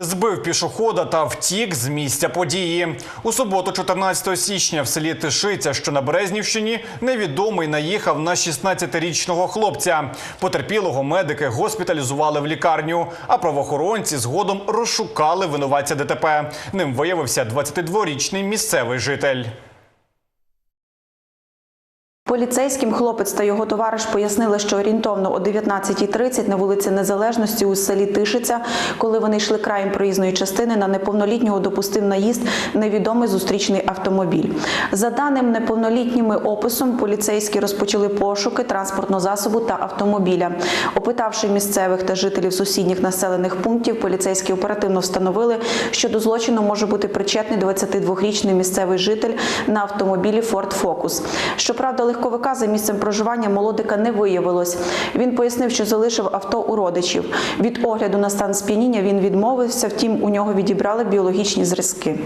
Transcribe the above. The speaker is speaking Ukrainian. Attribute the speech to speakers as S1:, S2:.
S1: Збив пішохода та втік з місця події. У суботу, 14 січня, в селі Тишиця, що на Березнівщині, невідомий наїхав на 16-річного хлопця. Потерпілого медики госпіталізували в лікарню, а правоохоронці згодом розшукали винуватця ДТП. Ним виявився 22-річний місцевий житель.
S2: Поліцейським хлопець та його товариш пояснили, що орієнтовно о 19.30 на вулиці Незалежності у селі Тишиця, коли вони йшли краєм проїзної частини, на неповнолітнього допустив наїзд невідомий зустрічний автомобіль. За даним неповнолітніми описом, поліцейські розпочали пошуки транспортного засобу та автомобіля. Опитавши місцевих та жителів сусідніх населених пунктів, поліцейські оперативно встановили, що до злочину може бути причетний 22-річний місцевий житель на автомобілі Ford Focus. Щоправда, легковика за місцем проживання молодика не виявилось. Він пояснив, що залишив авто у родичів. Від огляду на стан сп'яніння він відмовився, втім у нього відібрали біологічні зразки.